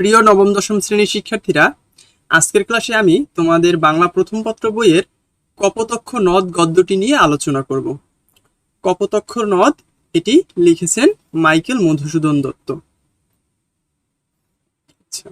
প্রিয় নবম, দশম শ্রেণির শিক্ষার্থীরা, আজকের ক্লাসে আমি তোমাদের বাংলা প্রথম পত্র বইয়ের কপোতক্ষ নদ গদ্যটি নিয়ে আলোচনা করব। কপোতক্ষ নদ, এটি লিখেছেন মাইকেল মধুসূদন দত্ত। আচ্ছা।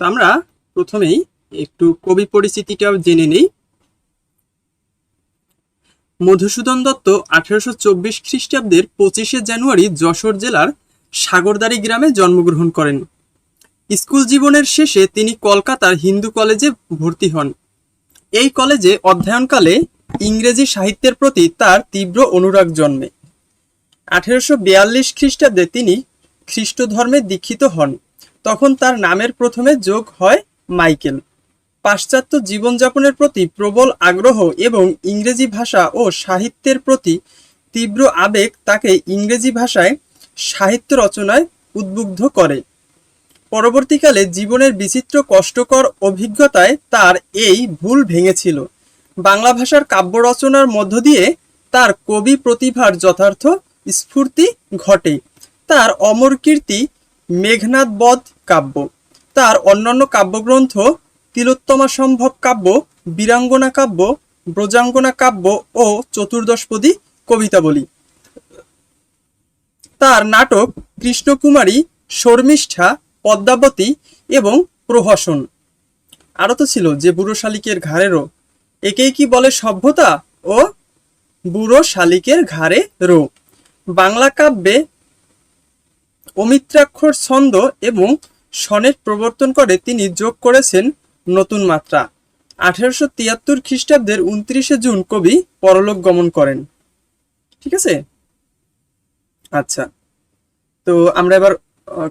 আমরা প্রথমেই একটু কবি পরিচিতিটা জেনে নেই। মধুসূদন দত্ত আঠারোশো চব্বিশ খ্রিস্টাব্দের পঁচিশে জানুয়ারি যশোর জেলার সাগরদাড়ি গ্রামে জন্মগ্রহণ করেন। স্কুল জীবনের শেষে তিনি কলকাতার হিন্দু কলেজে ভর্তি হন। এই কলেজে অধ্যয়নকালে ইংরেজি সাহিত্যের প্রতি তার তীব্র অনুরাগ জন্মে। আঠেরোশো বিয়াল্লিশ খ্রিস্টাব্দে তিনি খ্রিস্ট ধর্মে দীক্ষিত হন। তখন তার নামের প্রথমে যোগ হয় মাইকেল। পাশ্চাত্য জীবনযাপনের প্রতি প্রবল আগ্রহ এবং ইংরেজি ভাষা ও সাহিত্যের প্রতি তীব্র আবেগ তাকে ইংরেজি ভাষায় সাহিত্য রচনায় উদ্বুদ্ধ করে। পরবর্তীকালে জীবনের বিচিত্র কষ্টকর অভিজ্ঞতায় তার এই ভুল ভেঙেছিল। বাংলা ভাষার কাব্য রচনার মধ্য দিয়ে তার কবি প্রতিভার যথার্থ স্ফূর্তি ঘটে। তার অমর কীর্তি মেঘনাদ বধ কাব্য। তার অন্যান্য কাব্যগ্রন্থ তিলোত্তমা সম্ভব কাব্য, বীরাঙ্গনা কাব্য, ব্রজাঙ্গনা কাব্য ও চতুর্দশপদী কবিতাবলী। তার নাটক কৃষ্ণকুমারী, শর্মিষ্ঠা, পদ্মাবতী এবং প্রহসন। আরও তো ছিল যে বুড়ো শালিকের ঘাড়েরও। একেই কি বলে সভ্যতা ও বুড়ো শালিকের ঘাড়ে রো বাংলা কাব্যে অমিত্রাক্ষর ছন্দ এবং সনেট প্রবর্তন করে তিনি যোগ করেছেন নতুন মাত্রা। আঠারোশো তিয়াত্তর খ্রিস্টাব্দের উনত্রিশে জুন কবি পরলোক গমন করেন। ঠিক আছে? আচ্ছা। তো আমরা এবার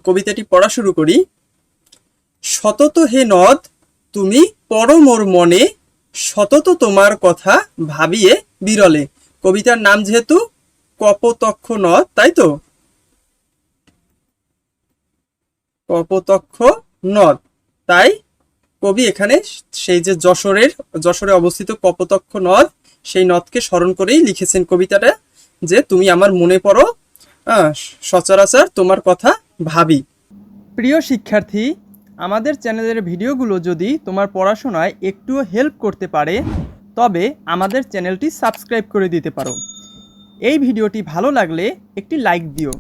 কবিতাটি পড়া শুরু করি। সতত হে নদ, তুমি পরমোর মনে সতত তোমার কথা ভাবিয়ে বিরলে। কবিতার নাম যেহেতু কপতক্ষ নদ, তাই তো? কপতক্ষ নদ। তাই কবি এখানে সেই যে যশোরের, যশোরে অবস্থিত কপতক্ষ নদ, সেই নদকে স্মরণ করেই লিখেছেন কবিতাটা যে, তুমি আমার মনে পড়ো সচরাচর তোমার কথা ভাবি। প্রিয় শিক্ষার্থী আমাদের চ্যানেলের ভিডিওগুলো যদি তোমার পড়াশোনায় একটুও হেল্প করতে পারে তবে আমাদের চ্যানেলটি সাবস্ক্রাইব করে দিতে পারো। এই ভিডিওটি ভালো লাগলে একটি লাইক দিও।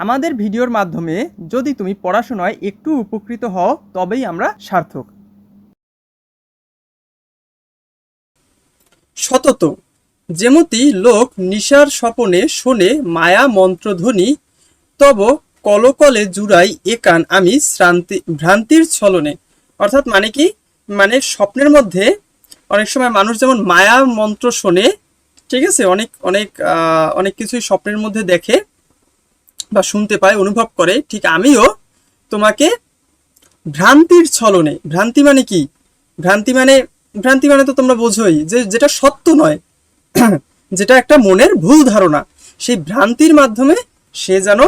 আমাদের ভিডিওর মাধ্যমে যদি তুমি পড়াশোনায় একটু উপকৃত হও তবেই আমরা সার্থক। সতত যেমতি লোক নিশার স্বপনে শোনে মায়া মন্ত্রধ্বনি, তব কলকলে জুড়াই একান আমি শ্রান্তি, ভ্রান্তির ছলনে। অর্থাৎ মানে কি? মানে স্বপ্নের মধ্যে অনেক সময় মানুষ যেমন মায়া মন্ত্র শোনে, ঠিক আছে? অনেক অনেক অনেক কিছুই স্বপ্নের মধ্যে দেখে বা শুনতে পায়, অনুভব করে। ঠিক আমিও তোমাকে ভ্রান্তির ছলনে, ভ্রান্তি মানে কি? ভ্রান্তি মানে ভ্রান্তি মানে তো তোমরা বোঝোই যে যেটা সত্য নয়। যেটা একটা মনের ভুল ধারণা। সেই ভ্রান্তির মাধ্যমে সে যেন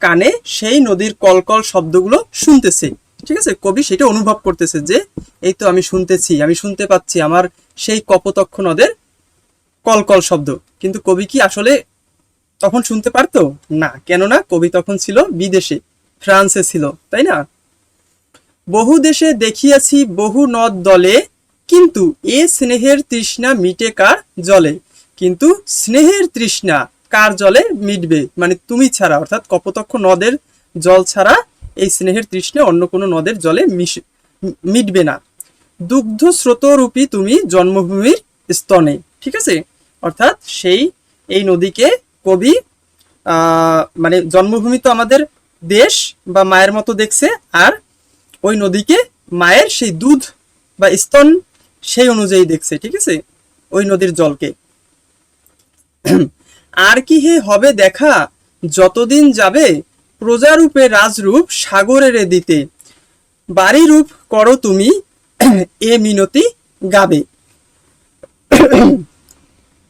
কানে সেই নদীর কলকল শব্দগুলো শুনতেছে। ঠিক আছে? কবি সেটা অনুভব করতেছে যে, এই তো আমি শুনতেছি, আমি শুনতে পাচ্ছি আমার সেই কপতক্ষ নদের কলকল শব্দ। কিন্তু কবি কি আসলে তখন শুনতে পারতো? না, কেননা কবি তখন ছিল বিদেশে, ফ্রান্সে ছিল, তাই না? বহু দেশে দেখিয়াছি বহু নদ দলে, কিন্তু এ স্নেহের তৃষ্ণা মিটে কার জলে? কিন্তু স্নেহের তৃষ্ণা কার জলে মিটবে? মানে তুমি ছাড়া, অর্থাৎ কপতক্ষ নদের জল ছাড়া এই স্নেহের তৃষ্ণা অন্য কোনো নদের জলে মিটবে না। দুগ্ধ স্রোতরূপী তুমি জন্মভূমির স্তনে, ঠিক আছে? অর্থাৎ সেই, এই নদীকে কবি মানে জন্মভূমি তো আমাদের দেশ বা মায়ের মতো দেখছে, আর ওই নদীকে মায়ের সেই দুধ বা স্তন সেই অনুযায়ী দেখছে, ঠিক আছে? ওই নদীর জলকে। আর কি হে হবে দেখা? যতদিন যাবে, প্রজারূপে রাজরূপ সাগরেরে দিতে বাড়ি রূপ করো তুমি, এ মিনতি গাবে।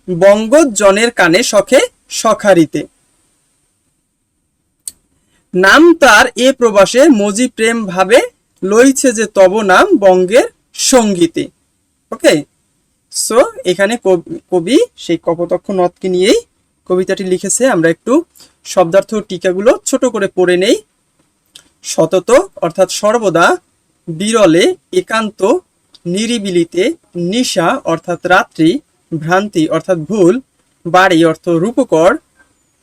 বঙ্গ জনের কানে শখে সখারিতে। নাম তার এ প্রবাসে মজি প্রেম ভাবে লইছে যে তব নাম বঙ্গের সঙ্গীতে। ওকে? সো এখানে কবি সেই কপোতক্ষ নদকে নিয়েই কবিতাটি লিখেছে। আমরা একটু শব্দার্থ টিকাগুলো ছোট করে পড়ে নেই। সতত, অর্থাৎ সর্বদা, বিরলে, একান্ত, নিরিবিলিতে, নিশা, অর্থাৎ রাত্রি, ভ্রান্তি, অর্থাৎ ভুল, বাড়ি, অর্থ রূপকর,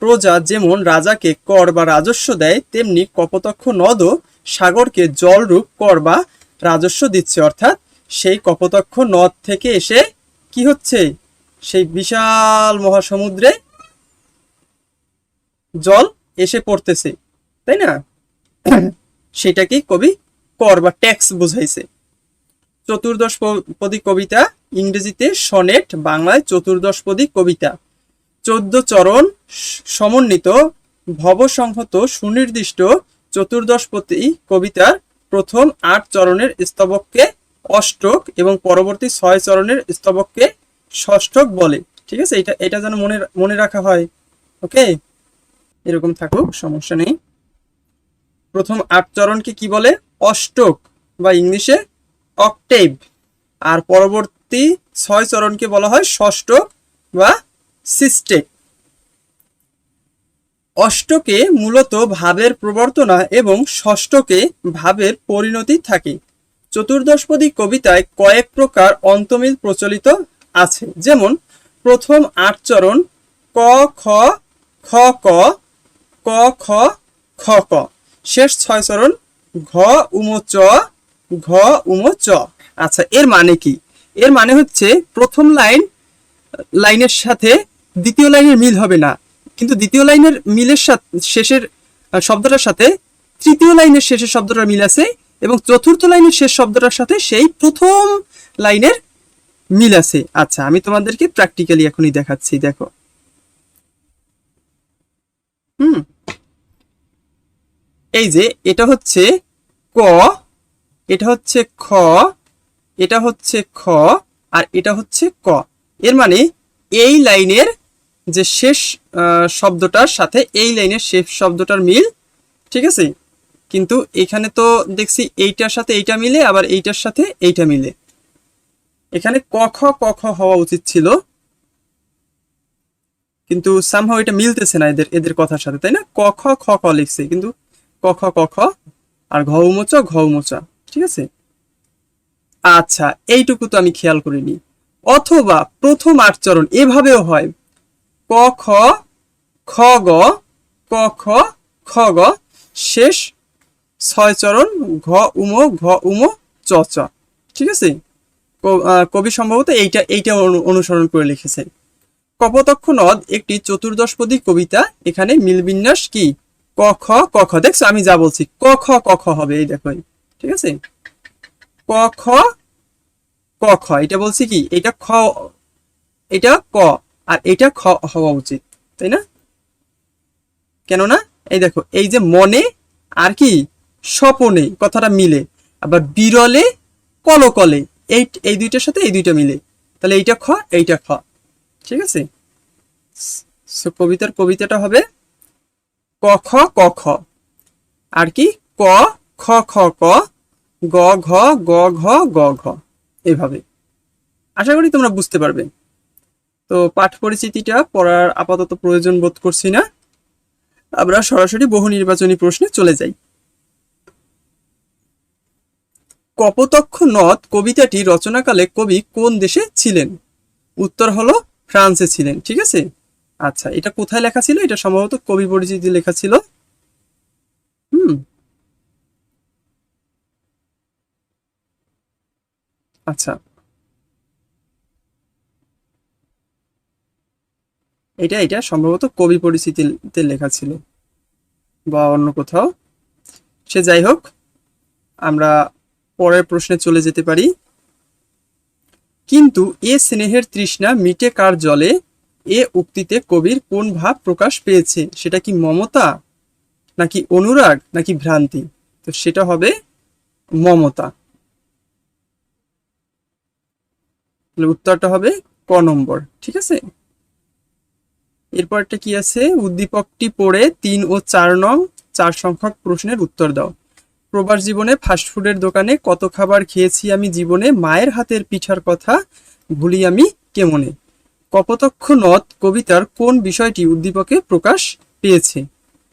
প্রজা যেমন রাজাকে কর বা রাজস্ব দেয়, তেমনি কপতক্ষ নদও সাগরকে জলরূপ কর বা রাজস্ব দিচ্ছে, অর্থাৎ সেই কপতক্ষ নদ থেকে এসে কি হচ্ছে? সেই বিশাল মহাসমুদ্রে জল এসে পড়তেছে, তাই না? সেটাকেই কবি কর বা ট্যাক্স বোঝাইছে। চতুর্দশ পদী কবিতা ইংরেজিতে সনেট, বাংলায় চতুর্দশ পদী কবিতা। চোদ্দ চরণ সমন্বিত, ভবসংহত, সুনির্দিষ্ট চতুর্দশপতি কবিতার প্রথম আট চরণের স্তবককে অষ্টক এবং পরবর্তী ছয় চরণের স্তবককে ষষ্ঠক বলে। ঠিক আছে? এটা এটা যেন মনে মনে রাখা হয়। ওকে? এরকম থাকুক, সমস্যা নেই। প্রথম আট চরণকে কি বলে? অষ্টক বা ইংলিশে অকটেভ। আর পরবর্তী ছয় চরণকে বলা হয় ষষ্ঠক বা সিস্টেক। অষ্টকে মূলত ভাবের প্রবর্তনা এবং ষষ্ঠকে ভাবের পরিণতি থাকে। চতুর্দশপদী কবিতায় কয়েক প্রকার অন্তমিল প্রচলিত আছে। যেমন, প্রথম আট চরণ, ক, খ খ, ক ক, খ খ, ক। শেষ ছয় চরণ, ঘ, উম, চ, ঘ, উম, চ। আচ্ছা এর মানে কি? এর মানে হচ্ছে প্রথম লাইন, লাইনের সাথে দ্বিতীয় লাইনের মিল হবে না। কিন্তু দ্বিতীয় লাইনের মিলের সাথে, শেষের শব্দটার সাথে তৃতীয় লাইনের শেষের শব্দটার মিল আছে। এবং চতুর্থ লাইনের শেষ শব্দটার সাথে সেই প্রথম লাইনের মিল আছে। আচ্ছা আমি তোমাদেরকে প্র্যাকটিক্যালি এখনই দেখাচ্ছি, দেখো। হুম। এই যে, এটা হচ্ছে ক, এটা হচ্ছে খ, এটা হচ্ছে খ, আর এটা হচ্ছে ক। এর মানে এই লাইনের যে শেষ শব্দটার সাথে এই লাইনের শেষ শব্দটার মিল, ঠিক আছে? কিন্তু এখানে তো দেখছি এইটার সাথে এইটা মিলে, আবার এইটার সাথে এইটা মিলে। এখানে ক, খ ক, খ হওয়া উচিত ছিল। কিন্তু সামহাও এটা মিলতেছে না এদের এদের কথার সাথে, তাই না? ক, খ খ লিখছে, কিন্তু ক, খ ক, খ আর ঘ উমোচা ঘ উমোচা ঠিক আছে? আচ্ছা এইটুকু তো আমি খেয়াল করিনি। অথবা প্রথম আটচরণ এভাবেও হয়। ক, খ খ, গ, ক, খ খ, গ, শেষ ছয় চরণ, ঘ, উম ঘ, উম, চ চ। ঠিক আছে? কবি সম্ভবত এইটা এইটা অনুসরণ করে লিখেছে। কপোতক্ষ নদ একটি চতুর্দশপদী কবিতা। এখানে মিলবিন্যাস কি? ক, খ ক, খ। দেখছ, আমি যা বলছি, ক, খ ক, খ হবে এই দেখো। ঠিক আছে? ক, খ ক, খ। এটা বলছি কি? এটা খ, এটা ক, আর এটা খ হওয়া উচিত, তাই না? কেননা, এই দেখো, এই যে মনে, আর কি? স্বপনে, কথাটা মিলে। আবার বিরলে, কলকলে, এই এই দুইটার সাথে এই দুইটা মিলে। তাহলে এইটা খ এইটা খ ঠিক আছে? কবিতার কবিতাটা হবে ক, খ ক, খ। আর কি? ক, খ খ, ক, গ, ঘ গ ঘ গ, ঘ। এভাবে। আশা করি তোমরা বুঝতে পারবে। তো পাঠ পরিচিতিটা পড়ার আপাতত প্রয়োজন বোধ করছি না। আমরা সরাসরি বহু নির্বাচনী প্রশ্নে চলে যাই। কপোতক্ষ নদ কবিতাটি রচনাকালে কবি কোন দেশে ছিলেন? উত্তর হলো ফ্রান্সে ছিলেন, ঠিক আছে? আচ্ছা এটা কোথায় লেখা ছিল? এটা সম্ভবত কবি পরিচিতি লেখা ছিল। হুম। আচ্ছা। এটা এটা সম্ভবত কবি পরিচিতিতে লেখা ছিল বা অন্য কোথাও। সে যাই হোক, আমরা পরের প্রশ্নে চলে যেতে পারি। কিন্তু এ স্নেহের তৃষ্ণা মিটে কার জলে? এ উক্তিতে কবির কোন ভাব প্রকাশ পেয়েছে? সেটা কি মমতা? নাকি অনুরাগ? নাকি ভ্রান্তি? তো সেটা হবে মমতা। উত্তরটা হবে ক নম্বর, ঠিক আছে? এরপরটা কি আছে? উদ্দীপকটি পড়ে তিন ও চার নং, চার সংখ্যক প্রশ্নের উত্তর দাও। প্রবাস জীবনে ফাস্টফুডের দোকানে কত খাবার খেয়েছি আমি জীবনে মায়ের হাতের পিঠার কথা ভুলি আমি কেমনে? কপোতক্ষ নদ কবিতার কোন বিষয়টি উদ্দীপকে প্রকাশ পেয়েছে?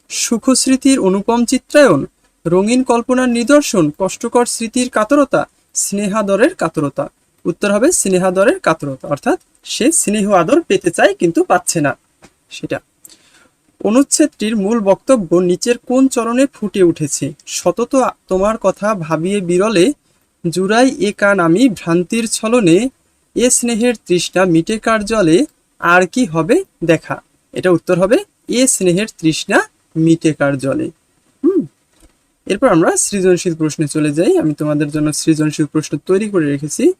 সুখস্মৃতির অনুপম চিত্রায়ন রঙিন কল্পনার নিদর্শন, কষ্টকর স্মৃতির কাতরতা, স্নেহাদরের কাতরতা। উত্তর হবে স্নেহাদরের কাতরতা, অর্থাৎ সে স্নেহ আদর পেতে চায় কিন্তু পাচ্ছে না। সেটা অনুচ্ছেদটির মূল বক্তব্য নিচের কোন চরণে ফুটে উঠেছে? সতত তোমার কথা ভাবিয়ে বিরলে, জুড়াই এ কান আমি ভ্রান্তির ছলনে, এ স্নেহের তৃষ্ণা মিটে কার জলে, আর কি হবে দেখা? এটা উত্তর হবে, এ স্নেহের তৃষ্ণা মিটে কার জলে। হুম। এরপর আমরা সৃজনশীল প্রশ্নে চলে যাই। আমি তোমাদের জন্য সৃজনশীল প্রশ্ন তৈরি করে রেখেছি।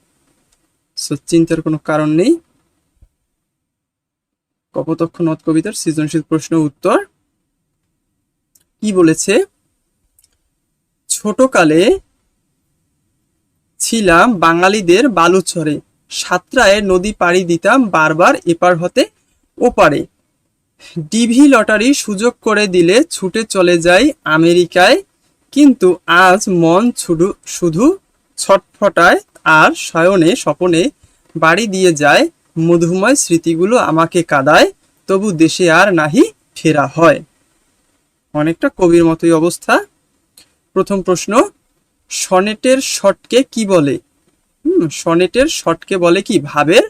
সো, চিন্তার কোনো কারণ নেই। কপোতক্ষ নদ কবিতার সৃজনশীল প্রশ্ন উত্তর। কি বলেছে? ছোটকালে ছিলাম বাঙালিদের বালুচরে সাতরায় নদী পাড়ি দিতাম বারবার এপার হতে ওপারে। ডিভি লটারি সুযোগ করে দিলে ছুটে চলে যাই আমেরিকায়, কিন্তু আজ মন শুধু শুধু ছটফটায় আর শয়নে স্বপনে বাড়ি দিয়ে যায় মধুময় স্মৃতিগুলো আমাকে কাদায়, তবু দেশে আর নাহি ফেরা হয়। অনেকটা কবির মতোই অবস্থা। প্রথম প্রশ্ন, সনেটের শটকে কি বলে? হুম, সনেটের শটকে বলে কি ভাবের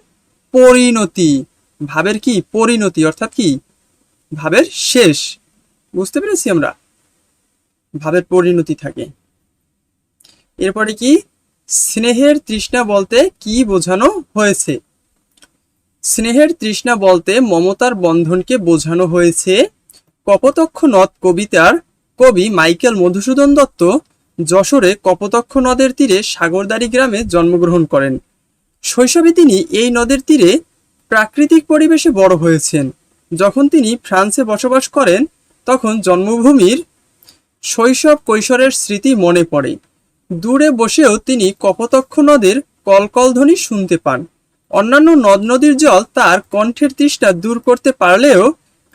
পরিণতি? ভাবের কি পরিণতি, অর্থাৎ কি? ভাবের শেষ। বুঝতে পেরেছি আমরা? ভাবের পরিণতি থাকে। এরপরে কি? স্নেহের তৃষ্ণা বলতে কি বোঝানো হয়েছে? স্নেহের তৃষ্ণা বলতে মমতার বন্ধনকে বোঝানো হয়েছে। কপোতক্ষ নদ কবিতার কবি মাইকেল মধুসূদন দত্ত যশোরে কপোতক্ষ নদের তীরে সাগরদাড়ি গ্রামে জন্মগ্রহণ করেন। শৈশবে তিনি এই নদের তীরে প্রাকৃতিক পরিবেশে বড় হয়েছেন। যখন তিনি ফ্রান্সে বসবাস করেন, তখন জন্মভূমির শৈশব কৈশোরের স্মৃতি মনে পড়ে। দূরে বসেও তিনি কপোতক্ষ নদের কলকলধ্বনি শুনতে পান। অন্যান্য নদ নদীর জল তার কণ্ঠের তৃষ্ণা দূর করতে পারলেও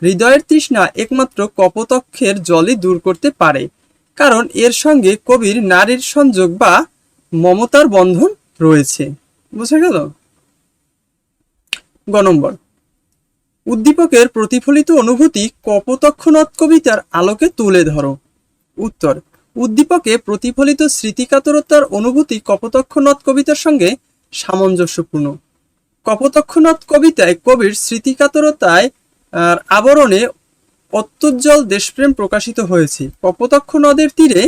হৃদয়ের তৃষ্ণা একমাত্র কপোতক্ষের জলই দূর করতে পারে। কারণ এর সঙ্গে কবির নারীর সংযোগ বা মমতার বন্ধন রয়েছে। বুঝা গেল? গ নম্বর। উদ্দীপকের প্রতিফলিত অনুভূতি কপোতক্ষণত কবিতার আলোকে তুলে ধরো। উত্তর। উদ্দীপকে প্রতিফলিত স্মৃতিকাতরতার অনুভূতি কপোতক্ষণত কবিতার সঙ্গে সামঞ্জস্যপূর্ণ। কপোতক্ষণত কবিতায় কবির স্মৃতিকাতরতায় আবরণে অত্যুজ্জ্বল দেশপ্রেম প্রকাশিত হয়েছে। কপোতক্ষ নদের তীরে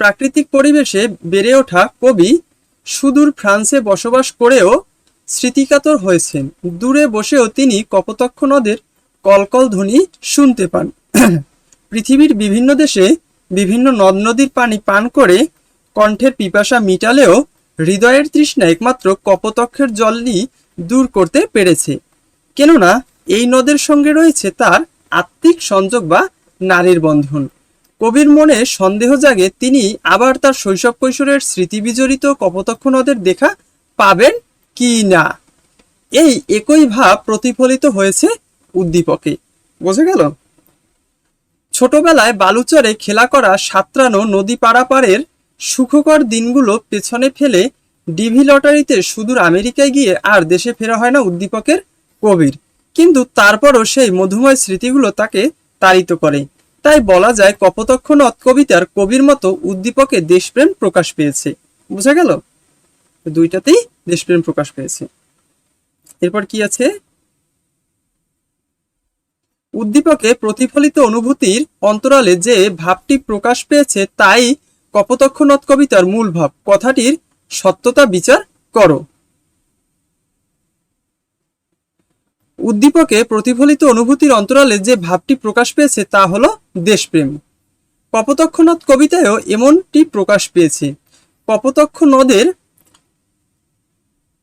প্রাকৃতিক পরিবেশে বেড়ে ওঠা কবি সুদূর ফ্রান্সে বসবাস করেও স্মৃতিকাতর হয়েছেন। দূরে বসেও তিনি কপোতক্ষ নদের কলকল ধ্বনি শুনতে পান। পৃথিবীর বিভিন্ন দেশে বিভিন্ন নদ নদীর পানি পান করে কণ্ঠের পিপাসা মিটালেও হৃদয়ের তৃষ্ণা একমাত্র কপোতক্ষের জলই দূর করতে পেরেছে। কেননা, এই নদের সঙ্গে রয়েছে তার আত্মিক সংযোগ বা নারীর বন্ধন। কবির মনে সন্দেহ জাগে তিনি আবার তার শৈশব কৈশোরের স্মৃতি বিজড়িত কপোতক্ষ নদের দেখা পাবেন কি না? এই একই ভাব প্রতিফলিত হয়েছে উদ্দীপকে। বোঝা গেল? ছোটবেলায় বালুচরে খেলা করা সাঁতরানো নদী পারাপারের সুখকর দিনগুলো পেছনে ফেলে ডিভি লটারিতে সুদূর আমেরিকায় গিয়ে আর দেশে ফেরা হয় না উদ্দীপকের কবির। কিন্তু তারপরও সেই মধুময় স্মৃতিগুলো তাকে তাড়িত করে। তাই বলা যায় কপোতক্ষ কবিতার কবির মতো উদ্দীপকে দেশপ্রেম প্রকাশ পেয়েছে। বোঝা গেল? দুইটাতেই দেশপ্রেম প্রকাশ পেয়েছে। এরপর কি আছে? উদ্দীপকে প্রতিফলিত অনুভূতির অন্তরালে যে ভাবটি প্রকাশ পেয়েছে তাই কপোতক্ষ নদ কবিতার মূল ভাব, কথাটির সত্যতা বিচার করো। উদ্দীপকে প্রতিফলিত অনুভূতির অন্তরালে যে ভাবটি প্রকাশ পেয়েছে তা হলো দেশপ্রেম। কপোতক্ষ নদ কবিতায়ও এমনটি প্রকাশ পেয়েছে। কপোতক্ষ নদের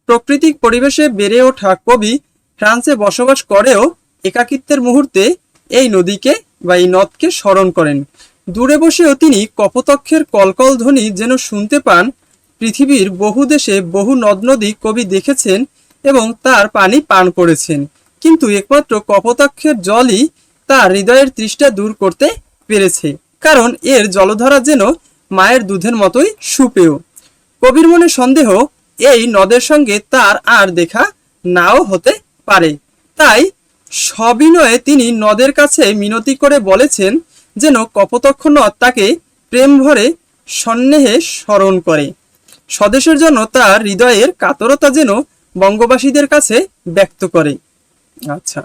প্রকৃতিক পরিবেশে বেড়ে ওঠা কবি ফ্রান্সে বসবাস করেও একাকিত্বের মুহূর্তে এই নদীকে বা এই নদকে স্মরণ করেন। দূরে বসেও তিনি কপোতক্ষের কলকল ধ্বনি যেন শুনতে পান, পৃথিবীর বহু দেশে বহু নদ নদী কবি দেখেছেন এবং তার পানি পান করেছেন। কিন্তু একমাত্র কপোতাক্ষের জলই তার হৃদয়ের তৃষ্ণা দূর করতে পেরেছে, কারণ এর জলধারা যেন মায়ের দুধের মতোই সুপেয়। কবির মনে সন্দেহ, এই নদের সঙ্গে তার আর দেখা নাও হতে পারে। তাই সবিনয়ে তিনি নদের কাছে মিনতি করে বলেছেন যেন কপোতক্ষ নদ তাকে প্রেম ভরে সন্নেহে স্মরণ করে। স্বদেশের জন্য তার হৃদয়ের কাতরতা যেন বঙ্গবাসীদের কাছে ব্যক্ত করে। আচ্ছা।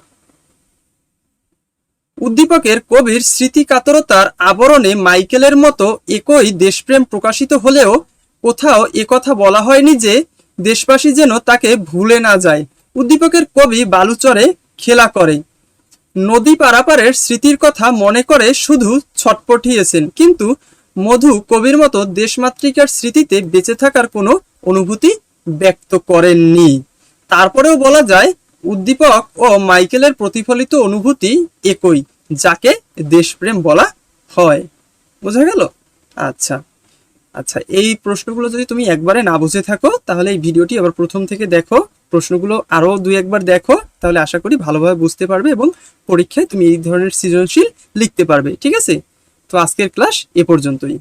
উদ্দীপকের কবির স্মৃতি কাতরতার আবরণে মাইকেলের মতো একই দেশপ্রেম প্রকাশিত হলেও কোথাও একথা বলা হয়নি যে দেশবাসী যেন তাকে ভুলে না যায়। উদ্দীপকের কবি বালুচরে খেলা করে। নদী পারাপারের স্মৃতির কথা মনে করে শুধু ছটপটিয়েছেন। কিন্তু মধু কবির মতো দেশমাতৃকার স্মৃতিতে বেঁচে থাকার কোনো অনুভূতি ব্যক্ত করেননি। তারপরেও বলা যায়, উদ্দীপক ও মাইকেলের প্রতিফলিত অনুভূতি একই, যাকে দেশপ্রেম বলা হয়। বোঝা গেল? আচ্ছা। আচ্ছা এই প্রশ্নগুলো যদি তুমি একবারে না বুঝে থাকো, তাহলে এই ভিডিওটি আবার প্রথম থেকে দেখো। প্রশ্নগুলো আরও দুই একবার দেখো, তাহলে আশা করি ভালোভাবে বুঝতে পারবে এবং পরীক্ষায় তুমি এই ধরনের সৃজনশীল লিখতে পারবে, ঠিক আছে? তো আজকের ক্লাস এ পর্যন্তই।